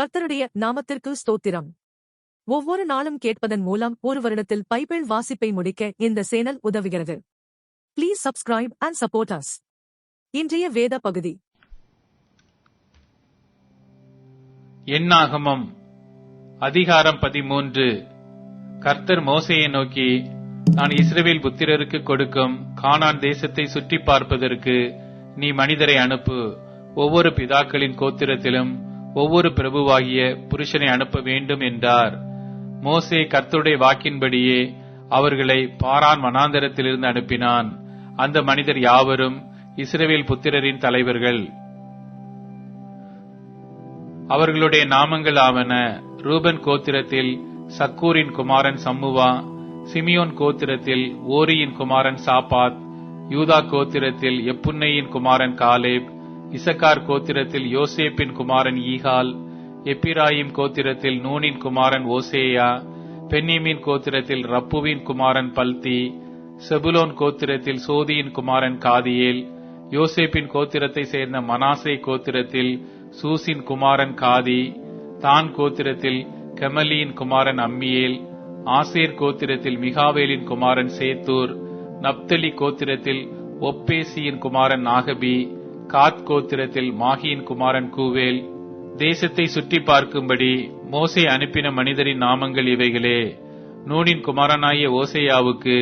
கர்த்தருடைய நாமத்திற்கு ஸ்தோத்திரம். ஒவ்வொரு நாளும் கேட்பதன் மூலம் ஒரு வருடத்தில் பைபிள் வாசிப்பை முடிக்க இந்த சேனல் உதவுகிறது. Please subscribe and support us இன்றைய வேத பகுதி. என்னாகமம் அதிகாரம் பதிமூன்று. கர்த்தர் மோசையை நோக்கி நான் இஸ்ரேல் புத்திரருக்கு கொடுக்கும் கானான் தேசத்தை சுற்றி பார்ப்பதற்கு நீ மனிதரை அனுப்பு. ஒவ்வொரு பிதாக்களின் கோத்திரத்திலும் ஒவ்வொரு பிரபுவாகிய புருஷனை அனுப்ப வேண்டும் என்றார். மோசே கர்த்தருடைய வாக்கின்படியே அவர்களை பாரான் வனாந்தரத்திலிருந்து அனுப்பினான். அந்த மனிதர் யாவரும் இஸ்ரவேல் புத்திரரின் தலைவர்கள். அவர்களுடைய நாமங்கள் ஆவன. ரூபன் கோத்திரத்தில் சக்கூரின் குமாரன் சம்முவா சிமியோன் கோத்திரத்தில் ஓரியின் குமாரன் சாபாத் யூதா கோத்திரத்தில் எப்புன்னையின் குமாரன் காலேப் இசக்கார் கோத்திரத்தில் யோசேப்பின் குமாரன் ஈகால் எப்பிராயிம் கோத்திரத்தில் நூனின் குமாரன் ஓசேயா பென்னிமின் கோத்திரத்தில் ரப்புவின் குமாரன் பல்தி செபுலோன் கோத்திரத்தில் சோதியின் குமாரன் காதியேல் யோசேப்பின் கோத்திரத்தை சேர்ந்த மனாசே கோத்திரத்தில் சூசின் குமாரன் காதி தான் கோத்திரத்தில் கெமலியின் குமாரன் அம்மியேல் ஆசேர் கோத்திரத்தில் மிகாவேலின் குமாரன் சேத்தூர் நப்தலி கோத்திரத்தில் ஒப்பேசியின் குமாரன் நாகபி காத் கோத்திரத்தில் மாகியின் குமாரன் கூவேல் தேசத்தை சுற்றி பார்க்கும்படி மோசை அனுப்பின மனிதரின் நாமங்கள் இவைகளே. நூனின் குமாரனாகிய ஓசையாவுக்கு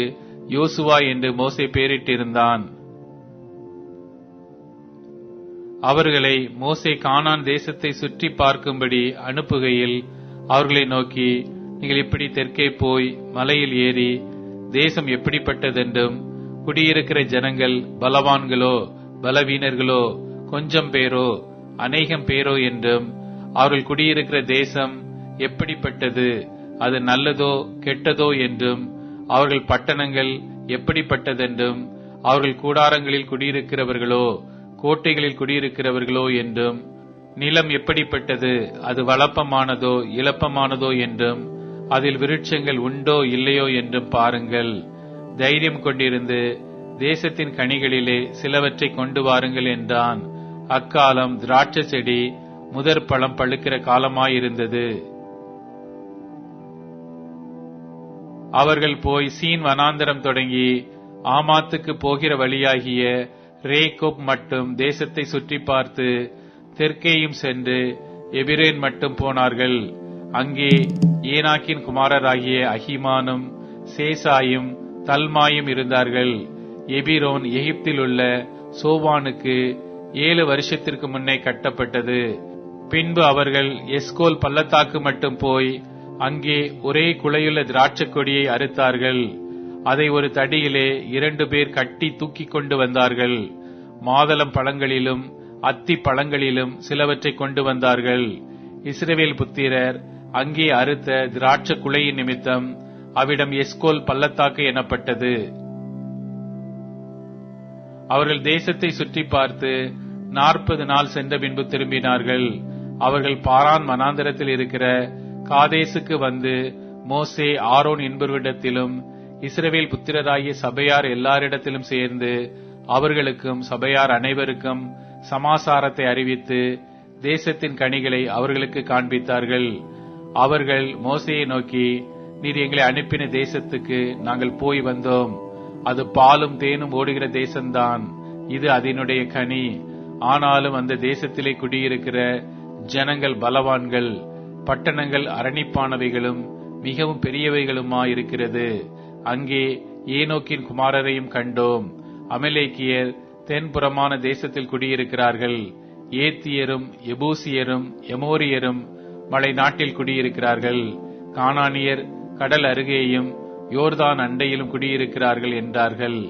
யோசுவா என்று மோசை பெயரிட்டிருந்தான் அவர்களை மோசை கானான் தேசத்தை சுற்றி பார்க்கும்படி அனுப்புகையில் அவர்களை நோக்கி நீங்கள் இப்படி தெற்கே போய் மலையில் ஏறி தேசம் எப்படிப்பட்டதென்றும் குடியிருக்கிற ஜனங்கள் பலவான்களோ பலவீனர்களோ கொஞ்சம் பேரோ அநேகம் பேரோ என்றும் அவர்கள் குடியிருக்கிற தேசம் எப்படிப்பட்டது அது நல்லதோ கெட்டதோ என்றும் அவர்கள் பட்டணங்கள் எப்படிப்பட்டதென்றும் அவர்கள் கூடாரங்களில் குடியிருக்கிறவர்களோ கோட்டைகளில் குடியிருக்கிறவர்களோ என்றும் நிலம் எப்படிப்பட்டது அது வளப்பமானதோ இழப்பமானதோ என்றும் அதில் விருட்சங்கள் உண்டோ இல்லையோ என்றும் பாருங்கள். தைரியம் கொண்டிருந்து தேசத்தின் கனிகளிலே சிலவற்றை கொண்டு வாருங்கள் என்றான். அக்காலம் திராட்ச செடி முதற் பழம் பழுக்கிற காலமாயிருந்தது. அவர்கள் போய் சீன் வனாந்தரம் தொடங்கி ஆமாத்துக்கு போகிற வழியாகிய ரேகோப் மட்டும் தேசத்தை சுற்றி பார்த்து தெற்கேயும் சென்று எபிரேன் மட்டும் போனார்கள். அங்கே ஏனாக்கின் குமாரராகிய அஹிமானும் சேசாயும் தல்மாயும் இருந்தார்கள். எபிரோன் எகிப்தில் உள்ள சோவானுக்கு ஏழு வருஷத்திற்கு முன்னே கட்டப்பட்டது. பின்பு அவர்கள் எஸ்கோல் பள்ளத்தாக்கு மட்டும் போய் அங்கே ஒரே குலையுள்ள திராட்சை கொடியை அறுத்தார்கள். அதை ஒரு தடியிலே இரண்டு பேர் கட்டி தூக்கி கொண்டு வந்தார்கள். மாதளம் பழங்களிலும் அத்தி பழங்களிலும் சிலவற்றை கொண்டு வந்தார்கள். இஸ்ரேவேல் புத்திரர் அங்கே அறுத்த திராட்சை குலையின் நிமித்தம் அவ்விடம் எஸ்கோல் பள்ளத்தாக்கு எனப்பட்டது. அவர்கள் தேசத்தை சுற்றி பார்த்து நாற்பது நாள் சென்ற பின்பு திரும்பினார்கள். அவர்கள் பாரான் மனாந்தரத்தில் இருக்கிற காதேசுக்கு வந்து மோசே ஆரோன் என்பவரிடத்திலும் இஸ்ரவேல் புத்திரராகிய சபையார் எல்லாரிடத்திலும் சேர்ந்து அவர்களுக்கும் சபையார் அனைவருக்கும் சமாசாரத்தை அறிவித்து தேசத்தின் கனிகளை அவர்களுக்கு காண்பித்தார்கள். அவர்கள் மோசையை நோக்கி நீர் எங்களை அனுப்பின தேசத்துக்கு நாங்கள் போய் வந்தோம். அது பாலும் தேனும் ஓடுகிற தேசம்தான். இது அதனுடைய கனி. ஆனாலும் அந்த தேசத்திலே குடியிருக்கிற ஜனங்கள் பலவான்கள் பட்டணங்கள் அரணிப்பானவைகளும் மிகவும் பெரியவைகளுமாயிருக்கிறது. அங்கே ஏனோக்கின் குமாரரையும் கண்டோம். அமலேக்கியர் தென்புறமான தேசத்தில் குடியிருக்கிறார்கள். ஏத்தியரும் எபூசியரும் எமோரியரும் மலை நாட்டில் குடியிருக்கிறார்கள். கானானியர் கடல் அருகேயும் யோர்தான் அண்டையிலும் குடியிருக்கிறார்கள் என்றார்கள்.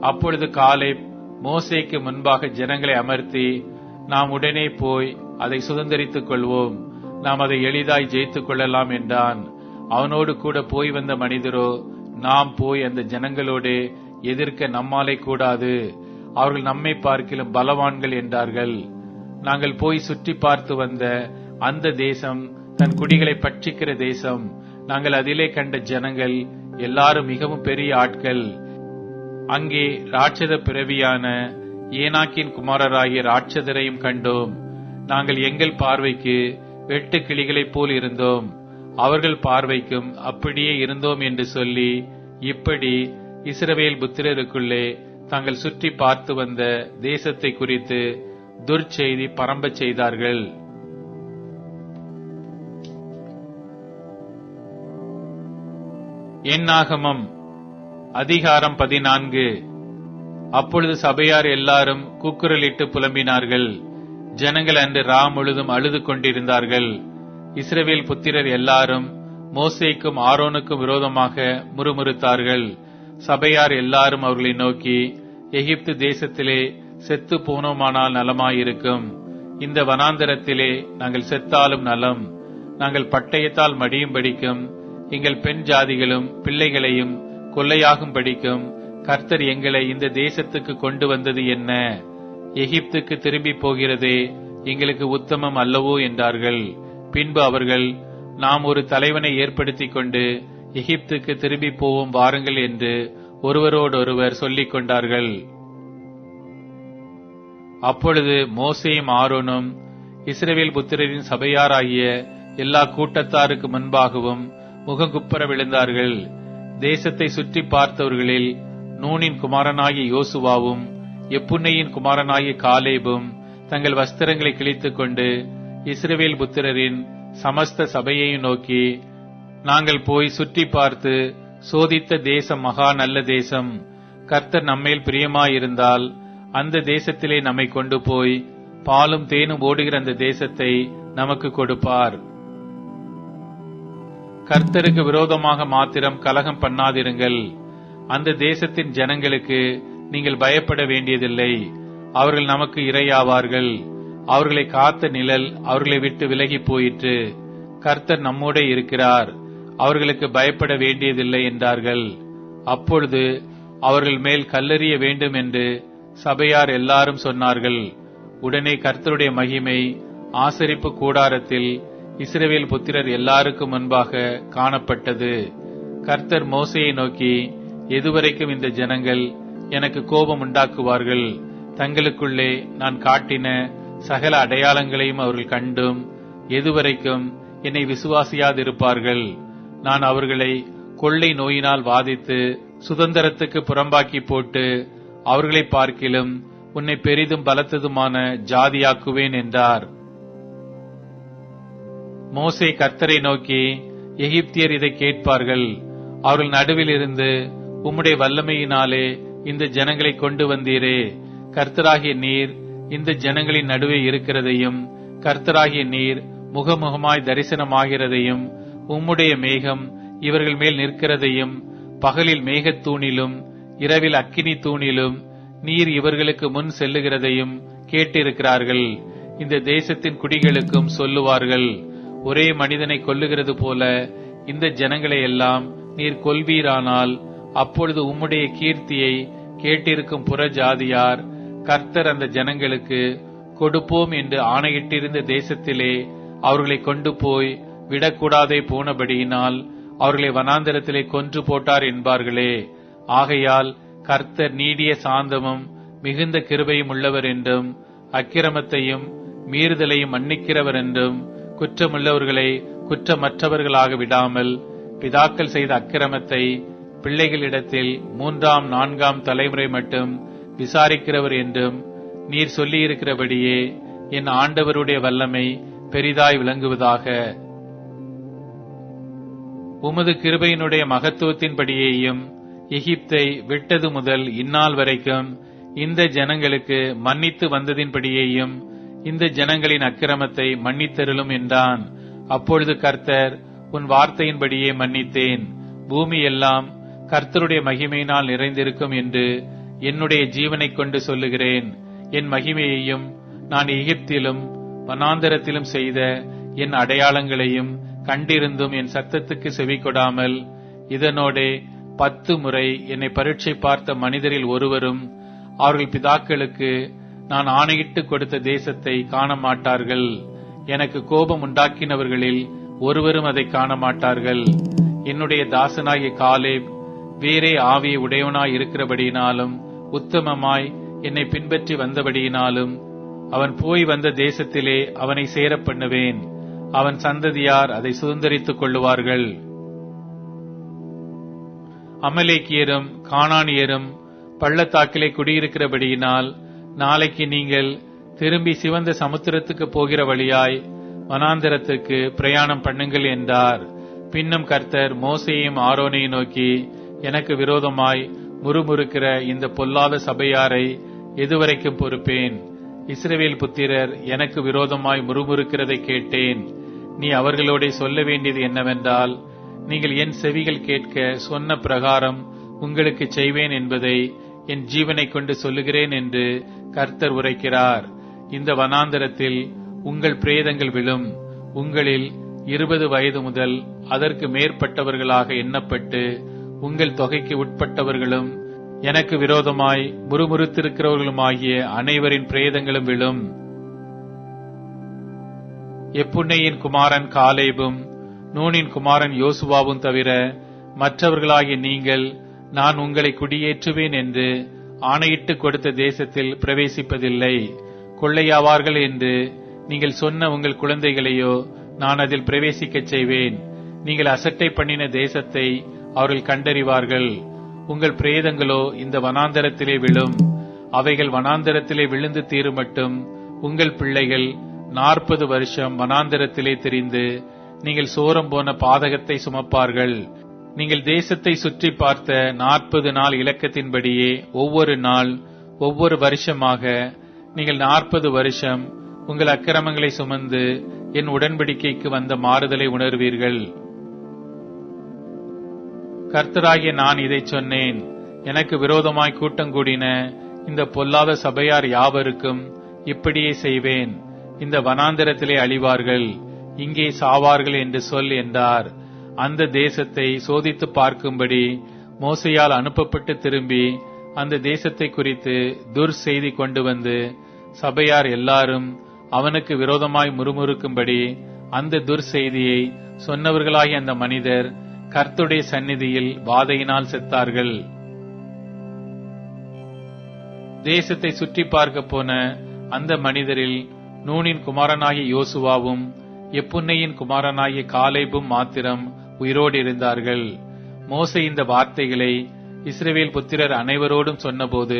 அப்பொழுது காலை மோசைக்கு முன்பாக ஜனங்களை அமர்த்தி நாம் உடனே போய் அதை சுதந்திரித்துக் கொள்வோம். நாம் அதை எளிதாய் ஜெயித்துக் கொள்ளலாம் என்றான். அவனோடு கூட போய் வந்த மனிதரோ நாம் போய் அந்த ஜனங்களோடு எதிர்க்க நம்மாலே கூடாது. அவர்கள் நம்மை பார்க்கிலும் பலவான்கள் என்றார்கள். நாங்கள் போய் சுற்றி பார்த்து வந்த அந்த தேசம் தன் குடிகளை பட்சிக்கிற தேசம். நாங்கள் அதிலே கண்ட ஜனங்கள் எல்லாரும் மிகவும் பெரிய ஆட்கள். அங்கே ராட்சத பிறவியான ஏனாக்கின் குமாரராகிய ராட்சதரையும் கண்டோம். நாங்கள் எங்கள் பார்வைக்கு வெட்டு கிளிகளைப் போல் இருந்தோம். அவர்கள் பார்வைக்கும் அப்படியே இருந்தோம் என்று சொல்லி இப்படி இஸ்ரவேல் புத்திரருக்குள்ளே தாங்கள் சுற்றி பார்த்து வந்த தேசத்தை குறித்து துர்ச்செய்தி பரம்பச் செய்தார்கள். எண்ணாகமம் அதிகாரம் பதினான்கு. அப்பொழுது சபையார் எல்லாரும் கூக்குரலிட்டு புலம்பினார்கள். ஜனங்கள் அன்று ரா முழுதும் அழுது கொண்டிருந்தார்கள். இஸ்ரவேல் புத்திரர் எல்லாரும் மோசேக்கும் ஆரோனுக்கும் விரோதமாக முறுமுறுத்தார்கள். சபையார் எல்லாரும் அவர்களை நோக்கி எகிப்து தேசத்திலே செத்து போனோமானால் நலமாயிருக்கும். இந்த வனாந்தரத்திலே நாங்கள் செத்தாலும் நலம். நாங்கள் பட்டயத்தால் மடியும் படிக்கும் எங்கள் பெண் ஜாதிகளும் பிள்ளைகளையும் கொள்ளையாகும் படிக்கும் கர்த்தர் எங்களை இந்த தேசத்துக்கு கொண்டு வந்தது என்ன? எகிப்துக்கு திரும்பி போகிறதே எங்களுக்கு உத்தமம் அல்லவோ என்றார்கள். பின்பு அவர்கள் நாம் ஒரு தலைவனை ஏற்படுத்திக் கொண்டு எகிப்துக்கு திரும்பி போவோம் வாருங்கள் என்று ஒருவரோடொருவர் சொல்லிக் கொண்டார்கள். அப்பொழுது மோசேயும் ஆரோனும் இஸ்ரேவேல் புத்திரரின் சபையாராகிய எல்லா கூட்டத்தாருக்கு முன்பாகவும் முகங்குப்புற விழுந்தார்கள். தேசத்தை சுற்றி பார்த்தவர்களில் நூனின் குமாரனாகிய யோசுவாவும் எப்புன்னையின் குமாரனாகிய காலேபும் தங்கள் வஸ்திரங்களை கிழித்துக் கொண்டு இஸ்ரவேல் புத்திரரின் சமஸ்த சபையையும் நோக்கி நாங்கள் போய் சுற்றி பார்த்து சோதித்த தேசம் மகா நல்ல தேசம். கர்த்தர் நம்மேல் பிரியமாயிருந்தால் அந்த தேசத்திலே நம்மை கொண்டு போய் பாலும் தேனும் ஓடுகிற அந்த தேசத்தை நமக்கு கொடுப்பார். கர்த்தருக்கு விரோதமாக மாத்திரம் கலகம் பண்ணாதிருங்கள். அந்த தேசத்தின் ஜனங்களுக்கு நீங்கள் பயப்பட வேண்டியதில்லை. அவர்கள் நமக்கு இரையாவார்கள். அவர்களை காத்த நிழல் அவர்களை விட்டு விலகி போயிற்று. கர்த்தர் நம்மோட இருக்கிறார். அவர்களுக்கு பயப்பட வேண்டியதில்லை என்றார்கள். அப்பொழுது அவர்கள் மேல் கல்லறிய வேண்டும் என்று சபையார் எல்லாரும் சொன்னார்கள். உடனே கர்த்தருடைய மகிமை ஆசரிப்பு கூடாரத்தில் இஸ்ரவேல் புத்திரர் எல்லாருக்கும் முன்பாக காணப்பட்டது. கர்த்தர் மோசையை நோக்கி எதுவரைக்கும் இந்த ஜனங்கள் எனக்கு கோபம் உண்டாக்குவார்கள்? தங்களுக்குள்ளே நான் காட்டின சகல அடையாளங்களையும் அவர்கள் கண்டும் எதுவரைக்கும் என்னை விசுவாசியாதிருப்பார்கள்? நான் அவர்களை கொள்ளை நோயினால் வாதித்து சுதந்திரத்துக்கு புறம்பாக்கி போட்டு அவர்களை பார்க்கிலும் உன்னை பெரிதும் பலத்ததுமான ஜாதியாக்குவேன் என்றார். மோசை கர்த்தரை நோக்கி எகிப்தியர் இதை கேட்பார்கள். அவர்கள் நடுவில் இருந்து உம்முடைய வல்லமையினாலே இந்த ஜனங்களை கொண்டு வந்தீரே. கர்த்தராகிய நீர் இந்த ஜனங்களின் நடுவே இருக்கிறதையும் கர்த்தராகிய நீர் முகமுகமாய் தரிசனமாகிறதையும் உம்முடைய மேகம் இவர்கள் மேல் நிற்கிறதையும் பகலில் மேகத்தூணிலும் இரவில் அக்கினி தூணிலும் நீர் இவர்களுக்கு முன் செல்லுகிறதையும் கேட்டிருக்கிறார்கள். இந்த தேசத்தின் குடிகளுக்கும் சொல்லுவார்கள். ஒரே மனிதனை கொல்லுகிறது போல இந்த ஜனங்களை எல்லாம் நீர் கொல்வீரானால் அப்பொழுது உம்முடைய கீர்த்தியை கேட்டிருக்கும் புற ஜாதியார் கர்த்தர் அந்த ஜனங்களுக்கு கொடுப்போம் என்று ஆணையிட்டிருந்த தேசத்திலே அவர்களை கொண்டு போய் விடக்கூடாதே போனபடியினால் அவர்களை வனாந்தரத்திலே கொன்று போட்டார் என்பார்களே. ஆகையால் கர்த்தர் நீடிய சாந்தமும் மிகுந்த கிருபையும் உள்ளவர் என்றும் அக்கிரமத்தையும் மீறுதலையும் மன்னிக்கிறவர் என்றும் குற்றமுள்ளவர்களை குற்றமற்றவர்களாக விடாமல் பிதாக்கள் செய்த அக்கிரமத்தை பிள்ளைகளிடத்தில் மூன்றாம் நான்காம் தலைமுறை மட்டும் விசாரிக்கிறவர் என்றும் நீர் சொல்லியிருக்கிறபடியே என் ஆண்டவருடைய வல்லமை பெரிதாய் விளங்குவதாக. உமது கிருபையினுடைய மகத்துவத்தின்படியேயும் எகிப்தை விட்டது முதல் இந்நாள் வரைக்கும் இந்த ஜனங்களுக்கு மன்னித்து வந்ததின்படியேயும் இந்த ஜனங்களின் அக்கிரமத்தை மன்னித்தருளும் என்றான். அப்பொழுது கர்த்தர் உன் வார்த்தையின்படியே மன்னித்தேன். பூமி எல்லாம் கர்த்தருடைய மகிமையினால் நிறைந்திருக்கும் என்று என்னுடைய ஜீவனைக் கொண்டு சொல்லுகிறேன். என் மகிமையையும் நான் எகிப்திலும் வனாந்தரத்திலும் செய்த என் அடையாளங்களையும் கண்டிருந்தும் என் சத்தத்துக்கு செவி கொடாமல் இதனோடே பத்து முறை என்னை பரீட்சை பார்த்த மனிதரில் ஒருவரும் அவர்கள் பிதாக்களுக்கு நான் ஆணையிட்டு கொடுத்த தேசத்தை காண மாட்டார்கள் எனக்கு கோபம் உண்டாக்கினவர்களில் ஒருவரும் அதை காண மாட்டார்கள் என்னுடைய தாசனாகிய காலேப் வேறே ஆவியை உடையவனாய் இருக்கிறபடியினாலும் உத்தமமாய் என்னை பின்பற்றி வந்தபடியினாலும் அவன் போய் வந்த தேசத்திலே அவனை சேரப் பண்ணுவேன். அவன் சந்ததியார் அதை சுதந்திரித்துக் கொள்ளுவார்கள். அமலேக்கியரும் காணானியரும் பள்ளத்தாக்கிலே குடியிருக்கிறபடியினால் நாளைக்கு நீங்கள் திரும்பி சிவந்த சமுத்திரத்துக்கு போகிற வழியாய் வனாந்தரத்துக்கு பிரயாணம் பண்ணுங்கள் என்றார். பின்னும் கர்த்தர் மோசையும் ஆரோனையும் நோக்கி எனக்கு விரோதமாய் முறுமுறுக்கிற இந்த பொல்லாத சபையாரை எதுவரைக்கும் பொறுப்பேன்? இஸ்ரவேல் புத்திரர் எனக்கு விரோதமாய் முறுமுறுக்கிறதை கேட்டேன். நீ அவர்களோட சொல்ல வேண்டியது என்னவென்றால் நீங்கள் என் செவிகள் கேட்க சொன்ன பிரகாரம் உங்களுக்கு செய்வேன் என்பதை என் ஜீவனை கொண்டு சொல்லுகிறேன் என்று கர்த்தர் உரைக்கிறார். இந்த வனாந்தரத்தில் உங்கள் பிரேதங்கள் விழும். உங்களில் இருபது வயது முதல் அதற்கு மேற்பட்டவர்களாக எண்ணப்பட்டு உங்கள் தொகைக்கு உட்பட்டவர்களும் எனக்கு விரோதமாய் முறுமுறுத்திருக்கிறவர்களுமாகிய அனைவரின் பிரேதங்களும் விழும். எப்புன்னையின் குமாரன் காலேபும் நூனின் குமாரன் யோசுவாவும் தவிர மற்றவர்களாகிய நீங்கள் நான் உங்களை குடியேற்றுவேன் என்று ஆணையிட்டு கொடுத்த தேசத்தில் பிரவேசிப்பதில்லை. கொள்ளையாவார்கள் என்று நீங்கள் சொன்ன உங்கள் குழந்தைகளையோ நான் அதில் பிரவேசிக்கச் செய்வேன். நீங்கள் அசட்டை பண்ணின தேசத்தை அவர்கள் கண்டறிவார்கள். உங்கள் பிரேதங்களோ இந்த வனாந்தரத்திலே விழும். அவைகள் வனாந்தரத்திலே விழுந்து தீரும் மட்டும் உங்கள் பிள்ளைகள் நாற்பது வருஷம் வனாந்தரத்திலே தெரிந்து நீங்கள் சோரம் போன பாதகத்தை சுமப்பார்கள். நீங்கள் தேசத்தை சுற்றி பார்த்த நாற்பது நாள் இலக்கத்தின்படியே ஒவ்வொரு நாள் ஒவ்வொரு வருஷமாக நீங்கள் நாற்பது வருஷம் உங்கள் அக்கிரமங்களை சுமந்து என் உடன்படிக்கைக்கு வந்த மாறுதலை உணர்வீர்கள். கர்த்தராகிய நான் இதை சொன்னேன். எனக்கு விரோதமாய் கூட்டம் கூடின இந்த பொல்லாத சபையார் யாவருக்கும் இப்படியே செய்வேன். இந்த வனாந்திரத்திலே அழிவார்கள். இங்கே சாவார்கள் என்று சொல் என்றார். அந்த தேசத்தை சோதித்து பார்க்கும்படி மோசையால் அனுப்பப்பட்டு திரும்பி அந்த தேசத்தை குறித்து துர் செய்தி கொண்டு வந்து சபையார் எல்லாரும் அவனுக்கு விரோதமாய் முறுமுறுக்கும்படி அந்த துர் செய்தியை சொன்னவர்களாகிய அந்த மனிதர் கர்த்துடைய சந்நிதியில் வாதையினால் செத்தார்கள். தேசத்தை சுற்றி பார்க்க போன அந்த மனிதரில் நூனின் குமாரனாகிய யோசுவாவும் எப்புன்னையின் குமாரனாகிய காலேபும் மாத்திரம் உயிரோடு இருந்தார்கள். மோசை இந்த வார்த்தைகளை இஸ்ரவேல் புத்திரர் அனைவரோடும் சொன்னபோது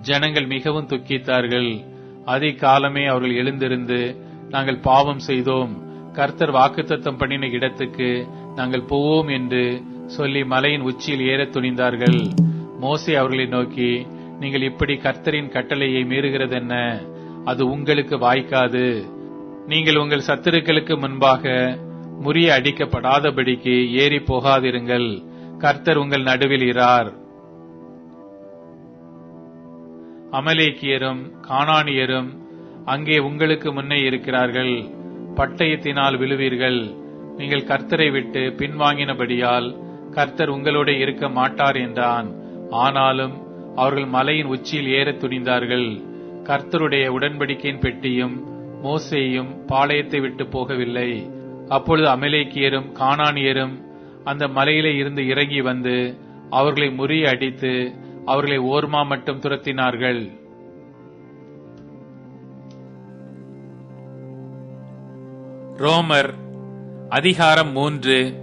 ஜனங்கள் மிகவும் துக்கித்தார்கள். அதிகாலமே அவர்கள் எழுந்திருந்து நாங்கள் பாவம் செய்தோம். கர்த்தர் வாக்குத்தத்தம் பண்ணின இடத்துக்கு நாங்கள் போவோம் என்று சொல்லி மலையின் உச்சியில் ஏற துணிந்தார்கள். மோசை அவர்களை நோக்கி நீங்கள் இப்படி கர்த்தரின் கட்டளையை மீறுகிறதென்ன? அது உங்களுக்கு வாய்க்காது. நீங்கள் உங்கள் சத்துருக்களுக்கு முன்பாக முறிய அடிக்கப்படாதபடிக்கு ஏறி போகாதிருங்கள். கர்த்தர் உங்கள் நடுவில் இரார். அமலேக்கியரும் காணானியரும் அங்கே உங்களுக்கு முன்னே இருக்கிறார்கள். பட்டயத்தினால் விழுவீர்கள். நீங்கள் கர்த்தரை விட்டு பின்வாங்கினபடியால் கர்த்தர் உங்களோட இருக்க மாட்டார் என்றான். ஆனாலும் அவர்கள் மலையின் உச்சியில் ஏறத் துணிந்தார்கள். கர்த்தருடைய உடன்படிக்கையின் பெட்டியும் மோசேயும் பாளையத்தை விட்டு போகவில்லை. அப்பொழுது அமலேக்கியரும் கானானியரும் அந்த மலையிலே இருந்து இறங்கி வந்து அவர்களை முறிய அடித்து அவர்களை ஓர்மா மட்டும் துரத்தினார்கள். ரோமர் அதிகாரம் மூன்று.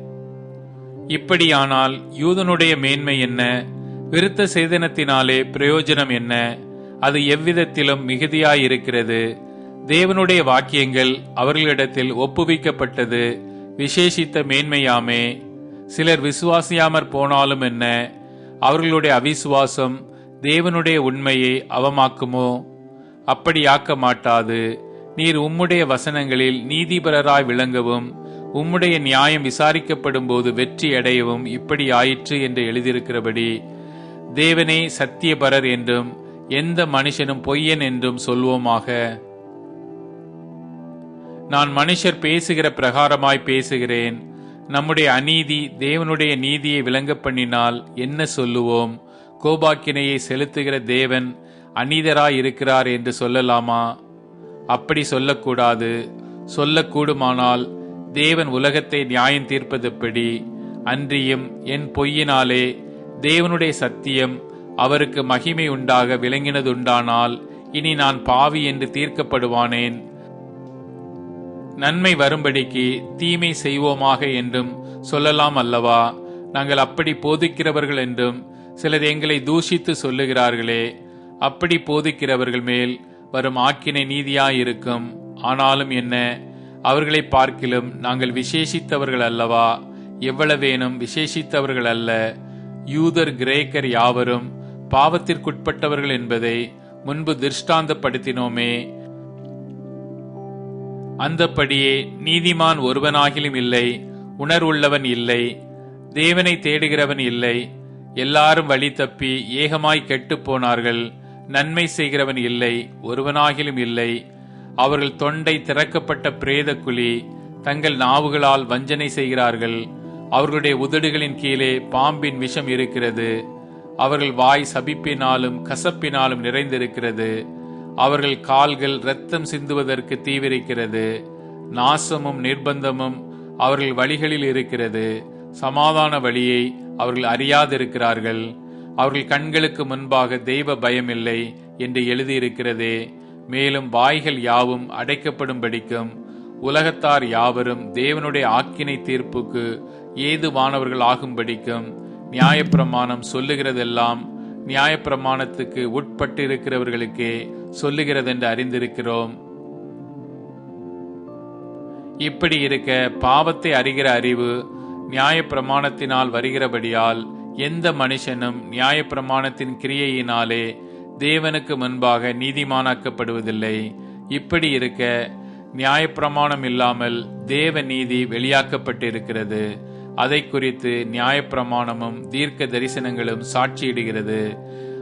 இப்படியானால் யூதனுடைய மேன்மை என்ன? விருத்த சேதனத்தினாலே பிரயோஜனம் என்ன? அது எவ்விதத்திலும் மிகுதியாயிருக்கிறது. தேவனுடைய வாக்கியங்கள் அவர்களிடத்தில் ஒப்புவிக்கப்பட்டது. விசேஷித்த மேன்மையாமே. சிலர் விசுவாசியாமற் போனாலும் என்ன? அவர்களுடைய அவிசுவாசம் தேவனுடைய உண்மையை அவமாக்குமோ? அப்படியாக்க மாட்டாது நீர் உம்முடைய வசனங்களில் நீதிபரராய் விளங்கவும் உம்முடைய நியாயம் விசாரிக்கப்படும் போது வெற்றி அடையவும் இப்படி ஆயிற்று என்று எழுதியிருக்கிறபடி தேவனே சத்தியபரர் என்றும் எந்த மனுஷனும் பொய்யன் என்றும் சொல்வோமாக. நான் மனுஷர் பேசுகிற பிரகாரமாய் பேசுகிறேன். நம்முடைய அநீதி தேவனுடைய நீதியை விளங்க பண்ணினால் என்ன சொல்லுவோம்? கோபாக்கினையை செலுத்துகிற தேவன் அநீதராய் இருக்கிறார் என்று சொல்லலாமா? அப்படி சொல்லக்கூடாது. சொல்லக்கூடுமானால் தேவன் உலகத்தை நியாயம் தீர்ப்பதெப்படி அன்றியும் என் பொய்யினாலே தேவனுடைய சத்தியம் அவருக்கு மகிமை உண்டாக விளங்கினதுண்டானால் இனி நான் பாவி என்று தீர்க்கப்படுவானேன். நன்மை வரும்படிக்கு தீமை செய்வோமாக என்றும் சொல்லலாம் அல்லவா? நாங்கள் அப்படி போதிக்கிறவர்கள் என்றும் சிலர் எங்களை தூஷித்து சொல்லுகிறார்களே அப்படி போதிக்கிறவர்கள் மேல் வரும் ஆக்கினை நீதியாயிருக்கும். ஆனாலும் என்ன? அவர்களை பார்க்கிலும் நாங்கள் விசேஷித்தவர்கள் அல்லவா? எவ்வளவேனும் விசேஷித்தவர்கள் அல்ல. யூதர் கிரேக்கர் யாவரும் பாவத்திற்குட்பட்டவர்கள் என்பதை முன்பு திருஷ்டாந்தப்படுத்தினோமே அந்தப்படியே நீதிமான் ஒருவனாகிலும் இல்லை உணர்வுள்ளவன் இல்லை தேவனை தேடுகிறவன் இல்லை எல்லாரும் வழி தப்பி ஏகமாய் கெட்டுப் போனார்கள் நன்மை செய்கிறவன் இல்லை ஒருவனாகிலும் இல்லை. அவர்கள் தொண்டை திறக்கப்பட்ட பிரேத குழி தங்கள் நாவுகளால் வஞ்சனை செய்கிறார்கள் அவர்களுடைய உதடுகளின் கீழே பாம்பின் விஷம் இருக்கிறது அவர்கள் வாய் சபிப்பினாலும் கசப்பினாலும் நிறைந்திருக்கிறது அவர்கள் கால்கள் இரத்தம் சிந்துவதற்கு தீவிரிக்கிறது. நாசமும் நிர்பந்தமும் அவர்கள் வழிகளில் இருக்கிறது. சமாதான வழியை அவர்கள் அறியாதிருக்கிறார்கள். அவர்கள் கண்களுக்கு முன்பாக தெய்வ பயமில்லை என்று எழுதியிருக்கிறதே. மேலும் வாய்கள் யாவும் அடைக்கப்படும்படிக்கும் உலகத்தார் யாவரும் தேவனுடைய ஆக்கினை தீர்ப்புக்கு ஏதுவானவர்கள் ஆகும்படிக்கும் நியாயப்பிரமாணம் சொல்லுகிறதெல்லாம் நியாயப்பிரமாணத்துக்கு உட்பட்டு இருக்கிறவர்களுக்கே சொல்லுகிறதென்று அறிந்திருக்கிறோம். இப்படி இருக்க பாவத்தை அறிகிற அறிவு நியாயப்பிரமாணத்தினால் வருகிறபடியால் எந்த மனுஷனும் நியாயப்பிரமாணத்தின் கிரியையினாலே தேவனுக்கு முன்பாக நீதிமானாக்கப்படுவதில்லை. இப்படி இருக்க நியாயப்பிரமாணம் இல்லாமல் தேவ நீதி வெளியாக்கப்பட்டிருக்கிறது. அதை குறித்து நியாயப்பிரமாணமும் தீர்க்க தரிசனங்களும் சாட்சியிடுகிறது.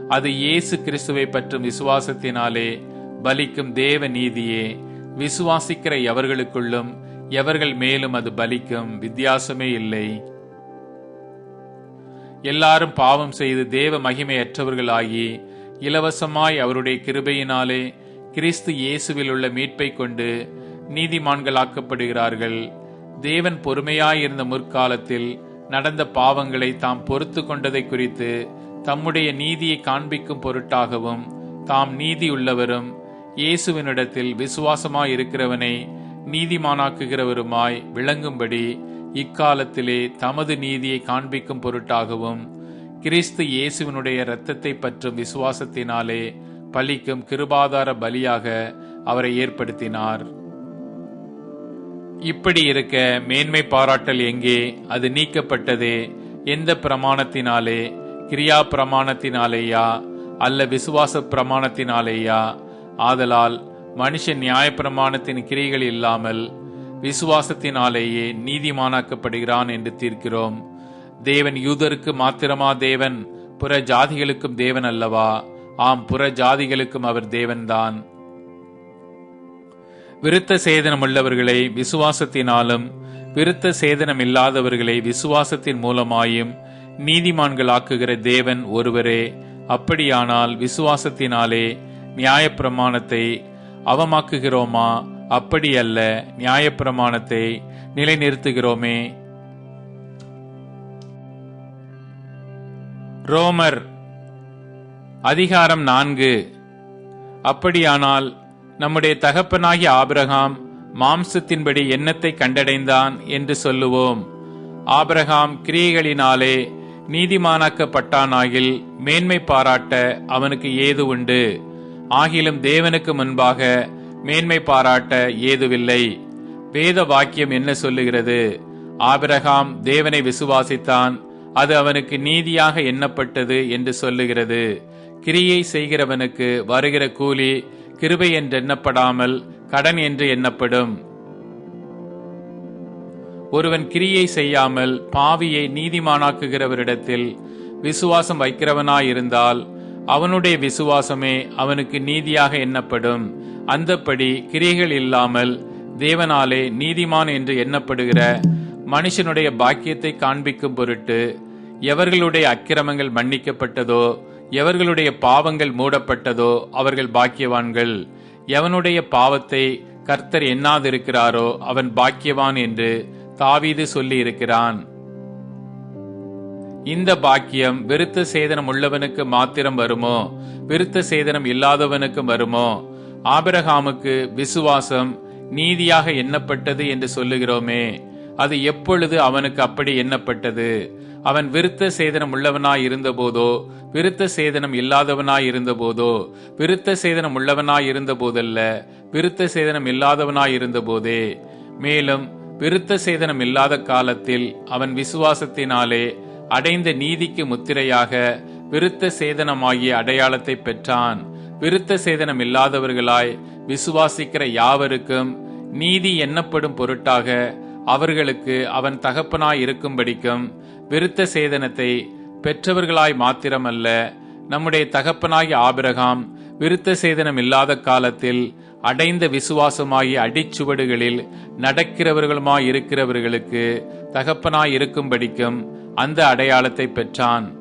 அது இயேசு கிறிஸ்துவை பற்றும் விசுவாசத்தினாலே பலிக்கும் தேவ நீதியே. விசுவாசிக்கிற எவர்களுக்குள்ளும் எவர்கள் மேலும் அது பலிக்கும் வித்தியாசமே இல்லை. எல்லாரும் பாவம் செய்து தேவ மகிமையற்றவர்களாகி இலவசமாய் அவருடைய கிருபையினாலே கிறிஸ்து இயேசுவில் உள்ள மீட்பை கொண்டு நீதிமான்களாக்கப்படுகிறார்கள். தேவன் பொறுமையாயிருந்த முற்காலத்தில் நடந்த பாவங்களை தாம் பொறுத்து கொண்டதை குறித்து தம்முடைய நீதியை காண்பிக்கும் பொருட்டாகவும் தாம் நீதி உள்ளவரும் இயேசுவினிடத்தில் விசுவாசமாயிருக்கிறவனை நீதிமானாக்குகிறவருமாய் விளங்கும்படி இக்காலத்திலே தமது நீதியை காண்பிக்கும் பொருட்டாகவும் கிறிஸ்து இயேசுவினுடைய இரத்தத்தை பற்றும் விசுவாசத்தினாலே பலிக்கும் கிருபாதார பலியாக அவரை ஏற்படுத்தினார். இப்படி இருக்க மேன்மை பாராட்டல் எங்கே? அது நீக்கப்பட்டதே எந்த பிரமாணத்தினாலே? கிரியா பிரமாணத்தினாலேயா? அல்ல விசுவாச பிரமாணத்தினாலேயா? ஆதலால் மனுஷன் நியாயப்பிரமாணத்தின் கிரிகள் இல்லாமல் விசுவாசத்தினாலேயே நீதிமானாக்கப்படுகிறான் என்று தீர்க்கிறோம். தேவன் யூதருக்கு மாத்திரமா தேவன் புற ஜாதிகளுக்கும் தேவன் அல்லவா? ஆம் புற ஜாதிகளுக்கும் அவர் தேவன்தான். விருத்த சேதனம் உள்ளவர்களை விசுவாசத்தினாலும் விருத்த சேதனம் இல்லாதவர்களை விசுவாசத்தின் மூலமாயும் நீதிமான்களாக்குகிற தேவன் ஒருவரே. அப்படியானால் விசுவாசத்தினாலே நியாயப்பிரமாணத்தை அவமாக்குகிறோமா? அப்படியல்ல நியாயப்பிரமாணத்தை நிலைநிறுத்துகிறோமே. ரோமர் அதிகாரம் நான்கு. அப்படியானால் நம்முடைய தகப்பனாகிய ஆபிரகாம் மாம்சத்தின்படி எண்ணத்தை கண்டடைந்தான் என்று சொல்லுவோம். ஆபிரகாம் கிரியைகளினாலே நீதிமானாக்கப்பட்டானாகில் மேன்மை பாராட்ட அவனுக்கு ஏது உண்டு? ஆகிலும் தேவனுக்கு முன்பாக மேன்மை பாராட்ட ஏதுவில்லை. வேத வாக்கியம் என்ன சொல்லுகிறது? ஆபிரகாம் தேவனை விசுவாசித்தான். அது அவனுக்கு நீதியாக எண்ணப்பட்டது என்று சொல்லுகிறது. கிரியை செய்கிறவனுக்கு வருகிற கூலி கிருபை என்று எண்ணப்படாமல் கடன் என்று எண்ணப்படும். ஒருவன் கிரியை செய்யாமல் பாவியை நீதிமானாக்குகிறவரிடத்தில் விசுவாசம் வைக்கிறவனாயிருந்தால் அவனுடைய விசுவாசமே அவனுக்கு நீதியாக எண்ணப்படும். அந்தப்படி கிரியைகள் இல்லாமல் தேவனாலே நீதிமான் என்று எண்ணப்படுகிற மனுஷனுடைய பாக்கியத்தை காண்பிக்கும் பொருட்டு எவர்களுடைய அக்கிரமங்கள் மன்னிக்கப்பட்டதோ எவர்களுடைய பாவங்கள் மூடப்பட்டதோ அவர்கள் பாக்கியவான்கள். எவனுடைய பாவத்தை கர்த்தர் எண்ணாதிருக்கிறாரோ அவன் பாக்கியவான் என்று தாவீது சொல்லி இருக்கிறான் இந்த பாக்கியம் விருத்த சேதனம் உள்ளவனுக்கு மாத்திரம் வருமோ? விருத்த சேதனம் இல்லாதவனுக்கும் வருமோ? ஆபிரகாமுக்கு விசுவாசம் நீதியாக எண்ணப்பட்டது என்று சொல்லுகிறோமே. அது எப்பொழுது அவனுக்கு அப்படி எண்ணப்பட்டது? அவன் விருத்த சேதனம் உள்ளவனாய் இருந்தபோதோ? விருத்த சேதனம் இல்லாதவனாய் இருந்தபோதோ? விருத்த சேதனம் உள்ளவனாய் இருந்தபோதல்ல விருத்த சேதனம் இல்லாதவனாய் இருந்தபோதே. மேலும் விருத்த சேதனம் இல்லாத காலத்தில் அவன் விசுவாசத்தினாலே அடைந்த நீதிக்கு முத்திரையாக விருத்த சேதனமாகிய அடையாளத்தை பெற்றான். விருத்த சேதனம் இல்லாதவர்களாய் விசுவாசிக்கிற யாவருக்கும் நீதி எண்ணப்படும் பொருட்டாக அவர்களுக்கு அவன் தகப்பனாய் இருக்கும்படிக்கும் விருத்த சேதனத்தை பெற்றவர்களாய் மாத்திரமல்ல நம்முடைய தகப்பனாகிய ஆபிரகாம் விருத்த சேதனம் இல்லாத காலத்தில் அடைந்த விசுவாசமாகிய அடிச்சுவடுகளில் நடக்கிறவர்களுமாய் இருக்கிறவர்களுக்கு தகப்பனாய் இருக்கும்படிக்கும் அந்த அடையாளத்தை பெற்றான்.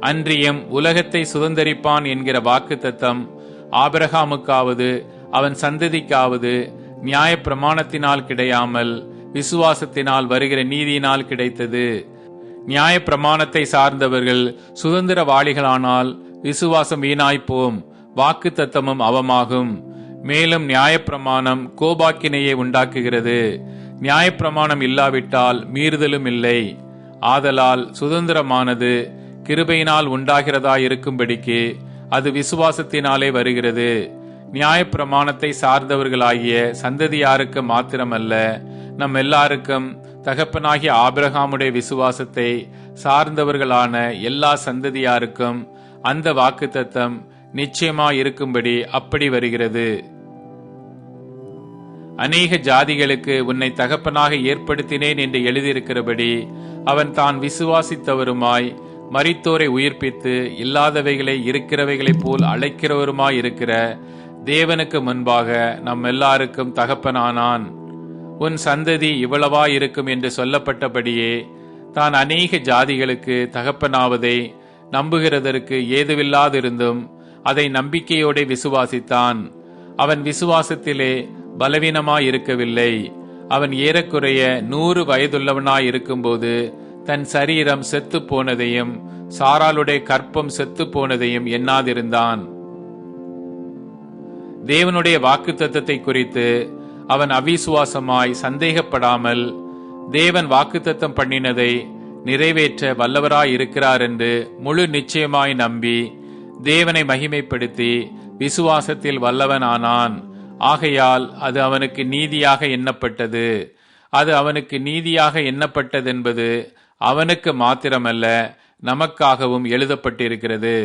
அன்றியும் உலகத்தை சுதந்தரிப்பான் என்கிற வாக்கு தத்தம் ஆபிரகாமுக்காவது அவன் சந்ததிக்காவது நியாய பிரமாணத்தினால் கிடையாமல் விசுவாசத்தினால் வருகிற நீதியினால் கிடைத்தது. நியாய பிரமாணத்தை சார்ந்தவர்கள் சுதந்திரவாளிகளானால் விசுவாசம் வீணாய்ப்போம் வாக்கு தத்தமும் அவமாகும். மேலும் நியாயப்பிரமாணம் கோபாக்கினையை உண்டாக்குகிறது. நியாயப்பிரமாணம் இல்லாவிட்டால் மீறுதலும் இல்லை. ஆதலால் சுதந்திரமானது கிருபையினால் உண்டாகிறதா இருக்கும்படிக்கு அது விசுவாசத்தினாலே வருகிறது. நியாயப்பிரமாணத்தை சார்ந்தவர்களாகிய சந்ததியாருக்கு மாத்திரமல்ல நம் எல்லாருக்கும் தகப்பனாகிய ஆபிரகாமுடைய விசுவாசத்தை சார்ந்தவர்களான எல்லா சந்ததியாருக்கும் அந்த வாக்குத்தத்தம் நிச்சயமா இருக்கும்படி அப்படி வருகிறது. அநேக ஜாதிகளுக்கு உன்னை தகப்பனாக ஏற்படுத்தினேன் என்று எழுதியிருக்கிறபடி அவன் தான் விசுவாசித்தவருமாய் மறித்தோரை உயிர்ப்பித்து இல்லாதவைகளை இருக்கிறவைகளைப் போல் அழைக்கிறவருமாய் இருக்கிற தேவனுக்கு முன்பாக நம் எல்லாருக்கும் தகப்பனானான். உன் சந்ததி இவ்வளவா இருக்கும் என்று சொல்லப்பட்டபடியே தான் அநேக ஜாதிகளுக்கு தகப்பனாவதை நம்புகிறதற்கு ஏதுவில்லாதிருந்தும் அதை நம்பிக்கையோட விசுவாசித்தான். அவன் விசுவாசத்திலே பலவீனமாயிருக்கவில்லை. அவன் ஏறக்குறைய நூறு வயதுள்ளவனாயிருக்கும்போது தன் சரீரம் செத்து போனதையும் சாராளுடைய கற்பம் செத்து போனதையும் எண்ணாதிருந்தான். தேவனுடைய வாக்கு தத்தத்தை குறித்து அவன் அவிசுவாசமாய் சந்தேகப்படாமல் தேவன் வாக்குத்தத்தம் பண்ணினதை நிறைவேற்ற வல்லவராய் இருக்கிறார் என்று முழு நிச்சயமாய் நம்பி தேவனை மகிமைப்படுத்தி விசுவாசத்தில் வல்லவன் ஆனான் ஆகையால் அது அவனுக்கு நீதியாக எண்ணப்பட்டது. அது அவனுக்கு நீதியாக எண்ணப்பட்டதென்பது அவனுக்கு மாத்திரமல்ல நமக்காகவும் எழுதப்பட்டிருக்கிறது.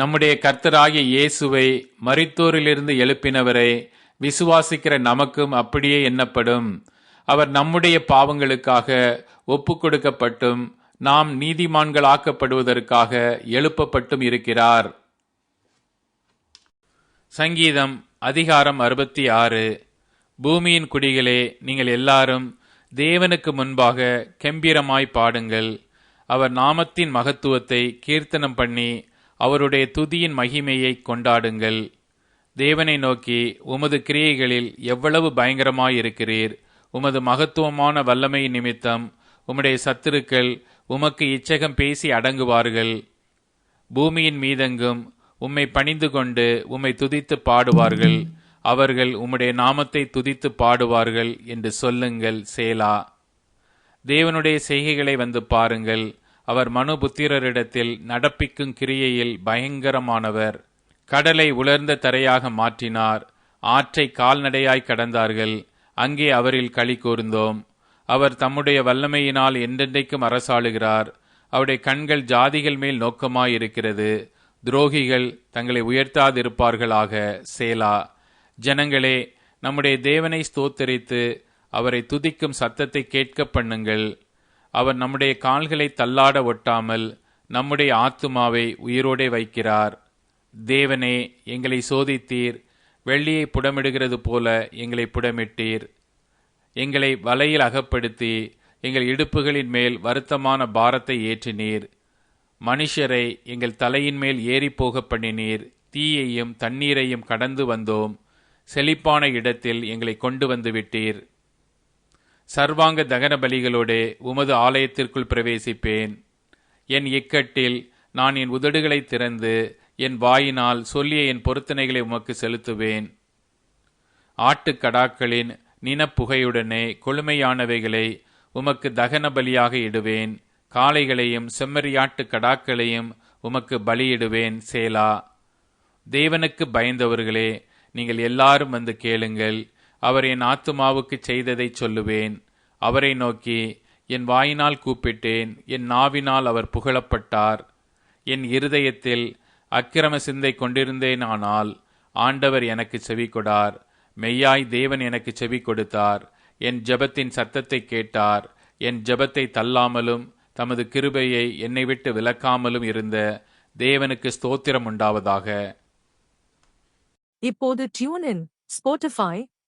நம்முடைய கர்த்தராகிய இயேசுவை மரித்தோரிலிருந்து எழுப்பினவரை விசுவாசிக்கிற நமக்கும் அப்படியே எண்ணப்படும். அவர் நம்முடைய பாவங்களுக்காக ஒப்பு கொடுக்கப்பட்டும் நாம் நீதிமான்களாக்கப்படுவதற்காக எழுப்பப்பட்டும் இருக்கிறார். சங்கீதம் அதிகாரம் அறுபத்தி ஆறு. பூமியின் குடிகளே நீங்கள் எல்லாரும் தேவனுக்கு முன்பாக கெம்பீரமாய் பாடுங்கள். அவர் நாமத்தின் மகத்துவத்தை கீர்த்தனம் பண்ணி அவருடைய துதியின் மகிமையை கொண்டாடுங்கள். தேவனை நோக்கி உமது கிரியைகளில் எவ்வளவு பயங்கரமாயிருக்கிறீர். உமது மகத்துவமான வல்லமை நிமித்தம் உம்முடைய சத்துருக்கள் உமக்கு இச்சகம் பேசி அடங்குவார்கள். பூமியின் மீதெங்கும் உம்மை பணிந்து கொண்டு உம்மை துதித்து பாடுவார்கள். அவர்கள் உம்முடைய நாமத்தை துதித்து பாடுவார்கள் என்று சொல்லுங்கள் சேலா. தேவனுடைய செய்கைகளை வந்து பாருங்கள். அவர் மனு புத்திரரிடத்தில் நடப்பிக்கும் கிரியையில் பயங்கரமானவர். கடலை உலர்ந்த தரையாக மாற்றினார். ஆற்றை கால்நடையாய் கடந்தார்கள். அங்கே அவரில் களி கூர்ந்தோம். அவர் தம்முடைய வல்லமையினால் என்றென்றைக்கும் அரசாளுகிறார். அவருடைய கண்கள் ஜாதிகள் மேல் நோக்கமாயிருக்கிறது. துரோகிகள் தங்களை உயர்த்தாதிருப்பார்களாக சேலா. ஜனங்களே நம்முடைய தேவனை ஸ்தோத்தரித்து அவரை துதிக்கும் சத்தத்தை கேட்க பண்ணுங்கள். அவர் நம்முடைய கால்களை தள்ளாட ஒட்டாமல் நம்முடைய ஆத்துமாவை உயிரோடே வைக்கிறார். தேவனே எங்களை சோதித்தீர். வெள்ளியை புடமிடுகிறது போல எங்களை புடமிட்டீர். எங்களை வலையில் அகப்படுத்தி எங்கள் இடுப்புகளின் மேல் வருத்தமான பாரத்தை ஏற்றினீர். மனுஷரை எங்கள் தலையின் மேல் ஏறிப்போக போக பண்ணினீர். தீயையும் தண்ணீரையும் கடந்து வந்தோம். செழிப்பான இடத்தில் எங்களை கொண்டு வந்து விட்டீர். சர்வாங்க தகன பலிகளோடே உமது ஆலயத்திற்குள் பிரவேசிப்பேன். என் இக்கட்டில் நான் என் உதடுகளை திறந்து என் வாயினால் சொல்லிய என் பொருத்தனைகளை உமக்கு செலுத்துவேன். ஆட்டுக்கடாக்களின் நினப்புகையுடனே கொழுமையானவைகளை உமக்கு தகன பலியாக இடுவேன். காளைகளையும் செம்மறியாட்டு கடாக்களையும் உமக்கு பலியிடுவேன் சேலா. தேவனுக்கு பயந்தவர்களே நீங்கள் எல்லாரும் வந்து கேளுங்கள். அவர் என் ஆத்துமாவுக்கு செய்ததை சொல்லுவேன். அவரை நோக்கி என் வாயினால் கூப்பிட்டேன் என் நாவினால் அவர் புகழப்பட்டார். என் இருதயத்தில் அக்கிரம சிந்தை கொண்டிருந்தேனானால் ஆண்டவர் எனக்கு செவி கொடார் மெய்யாய் தேவன் எனக்கு செவி கொடுத்தார் என் ஜெபத்தின் சத்தத்தை கேட்டார். என் ஜபத்தை தள்ளாமலும் தமது கிருபையை என்னை விட்டு விலக்காமலும் இருந்த தேவனுக்கு ஸ்தோத்திரம் உண்டாவதாக. இப்போது tune in Spotify